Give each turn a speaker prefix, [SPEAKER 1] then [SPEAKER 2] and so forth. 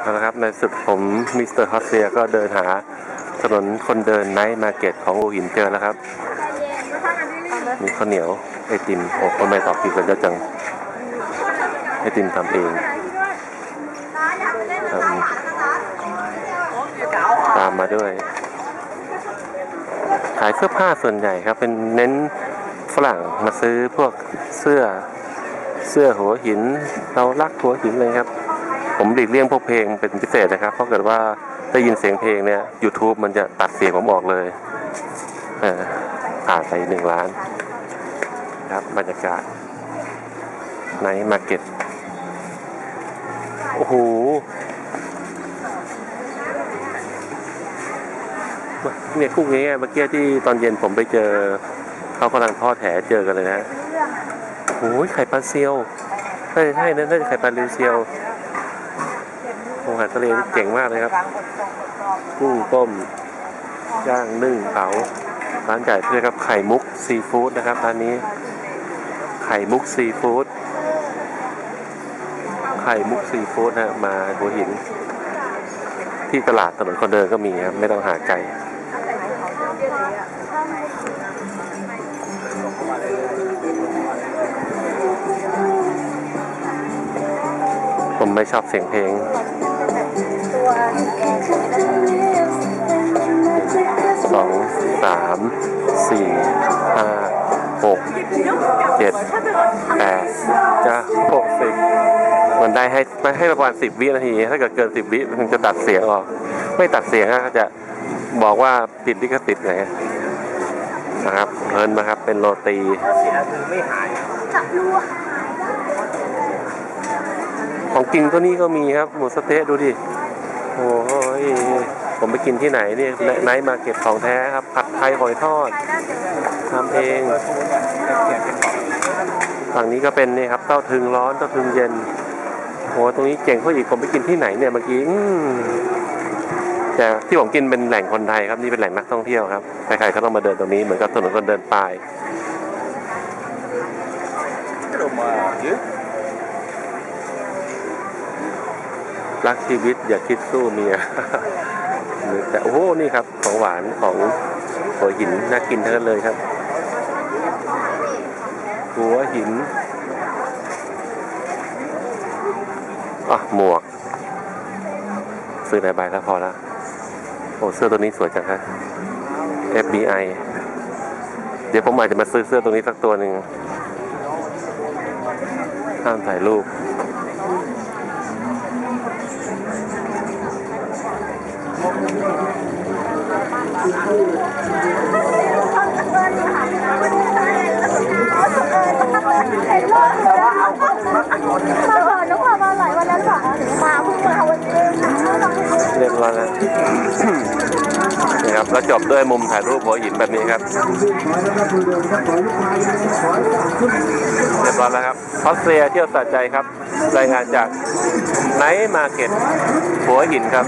[SPEAKER 1] เอาละครับในสุดผมมิสเตอร์ฮอสเซียก็เดินหาถนนคนเดินไนท์มาร์เก็ตของหัวหินเจอแล้วครับ มีข้าวเหนียว ไอติมโอ้ทำไมตอบผิดกันเยอะจัง ไอติมทำเองครับตามมาด้วยขายเสื้อผ้าส่วนใหญ่ครับ เป็นเน้นฝรั่งมาซื้อพวกเสื้อเสื้อหัวหิน เรารักหัวหินเลยครับ ผมหลีกเลี่ยงพวกเพลงเป็นพิเศษนะครับ เพราะเกิดว่าได้ยินเสียงเพลงเนี่ย YouTube มันจะตัดเสียงผมออกเลยเออผ่านไปหนึ่งล้าน ครับบรรยากาศในมาร์เก็ตโอ้โหเนี่ยกุ้งนี้เมื่อกี้ที่ตอนเย็นผมไปเจอ เขากำลังทอดแถเจอกันเลยนะโอ้ยไข่ปลาเซียวใช่ใช่นั่นน่าจะไข่ปลาลิวเซียว อาหารทะเลนี่เจ๋งมากเลยครับ กุ้งต้มย่างนึ่งเผาร้านใหญ่เพื่อครับไข่มุกซีฟู้ดนะครับร้านนี้ ไข่มุกซีฟู้ดไข่มุกซีฟู้ดนะมาหัวหิน ที่ตลาดถนนคนเดินก็มีครับไม่ต้องหาไกลผมไม่ชอบเสียงเพลง สองสามสี่ห้าหกเจ็ดแปดเก้าหกสิบมันได้ให้มันให้ประมาณสิบวินาที ถ้าเกิดเกินสิบวิมันจะตัดเสียงออก ไม่ตัดเสียงอะจะบอกว่าติดลิขสิทธิ์ไงนะครับเพลินนะครับเป็นโรตีของกินตัวนี้ก็มีครับหมูสเต๊ะดูดิ โอ้ยผมไปกินที่ไหนเนี่ยไนท์มาร์เก็ตของแท้ครับ ผัดไทยหอยทอดทำเองฝั่งนี้ก็เป็นนี่ครับเต้าถึงร้อนเต้าถึงเย็นโอ้ตรงนี้เจ๋งเขาอีกผมไปกินที่ไหนเนี่ยเมื่อกี้อืมแต่ที่ผมกินเป็นแหล่งคนไทยครับนี่เป็นแหล่งนักท่องเที่ยวครับใครๆก็ต้องมาเดินตรงนี้เหมือนกับถนนคนเดินปลาย รักชีวิตอย่าคิดสู้เมียแต่โอ้โหนี่ครับของหวานของหัวหินน่ากินทั้งนั้นเลยครับ หัวหินอะหมวก ซื้อหลายใบแล้วพอล้วโอ้เสื้อตัวนี้สวยจังฮะ FBI เดี๋ยวผมอาจจะมาซื้อเสื้อตัวนี้สักตัวหนึ่งห้ามถ่ายรูป
[SPEAKER 2] มาก่อนน้องพามาหลายวันแล้วหรอมาเพิ่งมาวันนี้
[SPEAKER 1] เรียบร้อยแล้วนี่ครับแล้วจบด้วยมุมถ่ายรูปหัวหินแบบนี้ครับเรียบร้อยแล้วครับออสเตรียเที่ยวสะใจครับ รายงานจากไนท์มาร์เก็ตหัวหินครับ